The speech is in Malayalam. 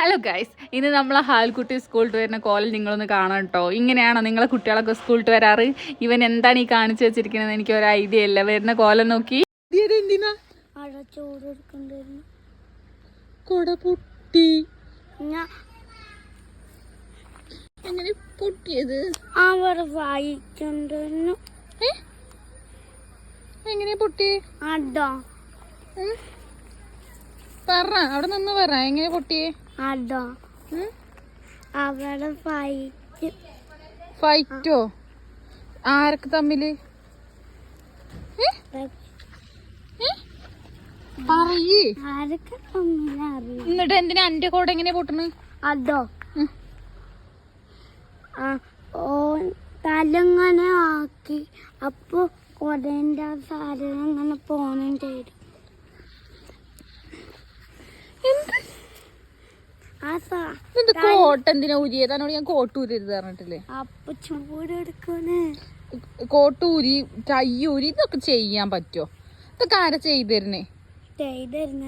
ഹലോ ഗൈസ് ഇന്ന് നമ്മൾ ഹാൽക്കുട്ടി സ്കൂൾ വരുന്ന കോലം നിങ്ങളൊന്ന് കാണാം കേട്ടോ ഇങ്ങനെയാണോ നിങ്ങളെ കുട്ടികളൊക്കെ സ്കൂൾ വരാറ്? ഇവൻ എന്താണ് ഈ കാണിച്ചു വെച്ചിരിക്കുന്നത്? എനിക്ക് ഒരു ഐഡിയ ഇല്ല. വരുന്ന കോലം നോക്കി. പൊട്ടി. പൊട്ടിയത്. എങ്ങനെ പൊട്ടി അതാ. പറ. അവിടെ നിന്ന് പറ. എങ്ങനെ പൊട്ടിയേ? അതാ. അവിടെ വായിച്ച് ഫൈറ്റോ ആരൊക്കെ തമ്മിൽ? പറയേ. എന്നിട്ട് എന്തിനാ എന്റെ കൂടെ എങ്ങനെ പൊട്ടണ്? അതോ. ഓ തലങ്ങനെ ആക്കി. അപ്പൊ കൊടേന്റെ സാധനം അങ്ങനെ പോനും ചെയ്തു. ഇത് കോട്ട്? എന്തിനാ എന്നോട് ഞാൻ കോട്ട് ഊരരുത് പറഞ്ഞിട്ടില്ലേ? അപ്പൊ ചൂടെടുക്കണേ കോട്ട് ഊരി ടൈ ഊരി ഇതൊക്കെ ചെയ്യാൻ പറ്റുമോ ഇതൊക്കെ ആരാ ചെയ്തിരുന്നേ? ചെയ്തിരുന്ന.